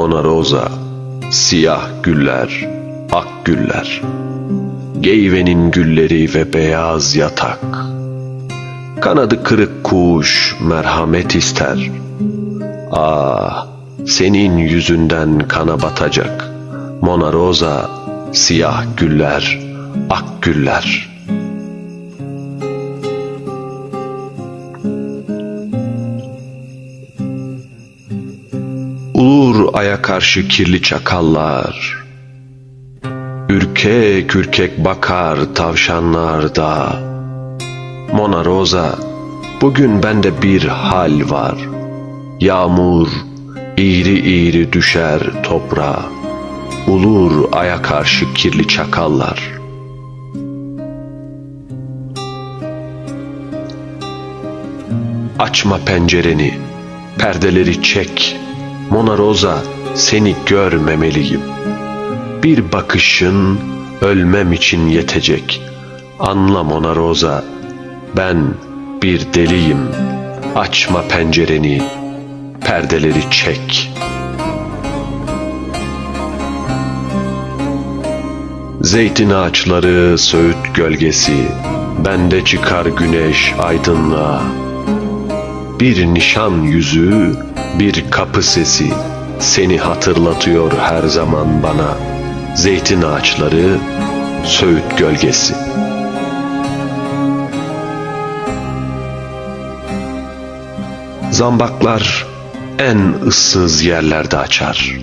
Mona Rosa, siyah güller, ak güller, Geyvenin gülleri ve beyaz yatak. Kanadı kırık kuş merhamet ister. Ah, senin yüzünden kana batacak. Mona siyah güller, ak güller. Ulur aya karşı kirli çakallar. Ürkek ürkek bakar tavşanlar da. Mona Rosa, bugün bende bir hal var. Yağmur iğri iğri düşer toprağa. Ulur aya karşı kirli çakallar. Açma pencereni, perdeleri çek. Mona Rosa, seni görmemeliyim. Bir bakışın ölmem için yetecek. Anla Mona Rosa, ben bir deliyim. Açma pencereni, perdeleri çek. Zeytin ağaçları söğüt gölgesi, bende çıkar güneş aydınlığa. Bir nişan yüzü, bir kapı sesi, seni hatırlatıyor her zaman bana. Zeytin ağaçları, söğüt gölgesi. Zambaklar en ıssız yerlerde açar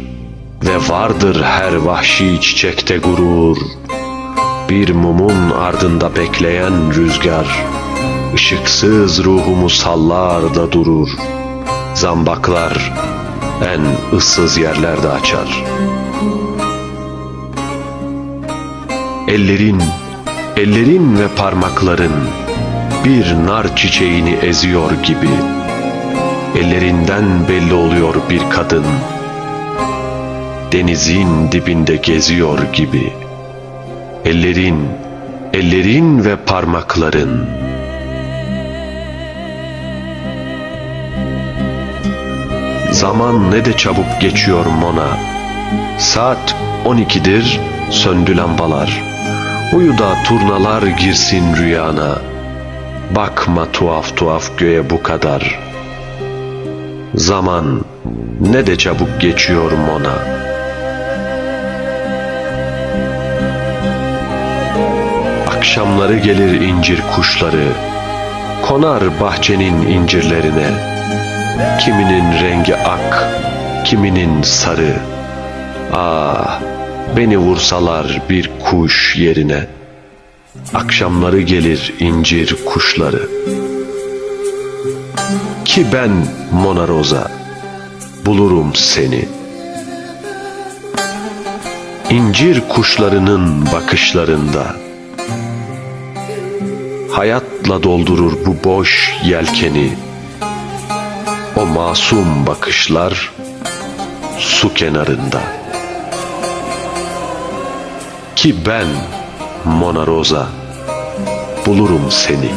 ve vardır her vahşi çiçekte gurur. Bir mumun ardında bekleyen rüzgar, ışıksız ruhumu sallar da durur. Zambaklar en ıssız yerlerde açar. Ellerin, ellerin ve parmakların bir nar çiçeğini eziyor gibi. Ellerinden belli oluyor bir kadın. Denizin dibinde geziyor gibi. Ellerin, ellerin ve parmakların. Zaman ne de çabuk geçiyor Mona. Saat 12'dir, söndü lambalar. Uyu da turnalar girsin rüyana. Bakma tuhaf tuhaf göğe bu kadar. Zaman ne de çabuk geçiyor Mona. Akşamları gelir incir kuşları, konar bahçenin incirlerine. Kiminin rengi ak, kiminin sarı. Ah, beni vursalar bir kuş yerine. Akşamları gelir incir kuşları. Ki ben Mona Rosa, bulurum seni. İncir kuşlarının bakışlarında. Hayatla doldurur bu boş yelkeni. O masum bakışlar su kenarında. Ki ben Mona Rosa bulurum seni.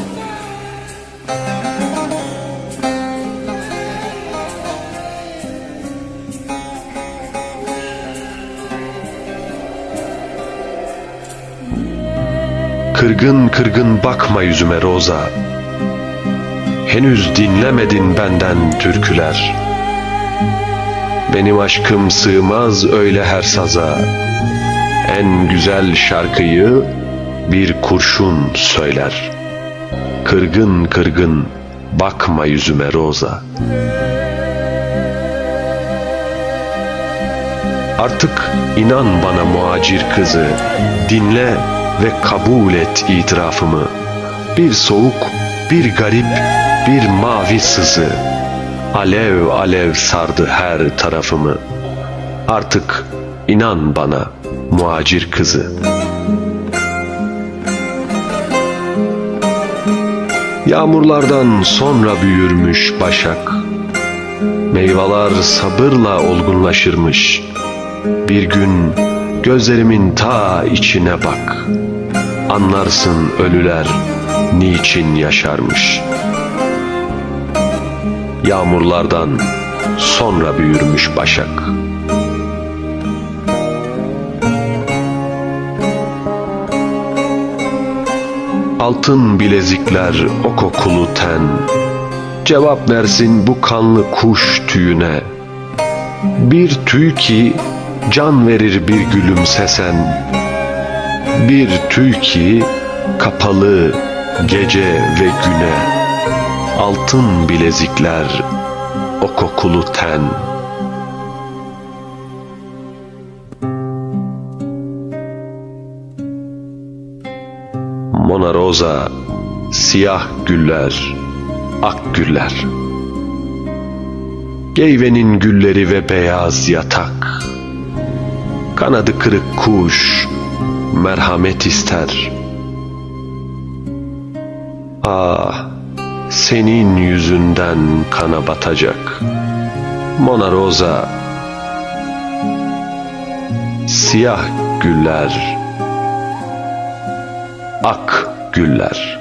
Kırgın kırgın bakma yüzüme Roza. Henüz dinlemedin benden türküler. Benim aşkım sığmaz öyle her saza. En güzel şarkıyı bir kurşun söyler. Kırgın kırgın bakma yüzüme Roza. Artık inan bana muacir kızı, dinle ve kabul et itirafımı. Bir soğuk, bir garip, bir mavi sızı. Alev alev sardı her tarafımı. Artık inan bana muacir kızı. Yağmurlardan sonra büyürmüş başak. Meyveler sabırla olgunlaşırmış. Bir gün gözlerimin ta içine bak. Anlarsın ölüler niçin yaşarmış. Yağmurlardan sonra büyürmüş başak. Altın bilezikler o kokulu ten, Cevap versin bu kanlı kuş tüyüne. Bir tüy ki can verir bir gülümsesen, Bir tüy ki kapalı gece ve güne. Altın bilezikler o kokulu ten Mona Rosa, siyah güller, ak güller. Geyvenin gülleri ve beyaz yatak. Kanadı kırık kuş, merhamet ister. Ah, senin yüzünden kana batacak. Mona Rosa, siyah güller, ak güller.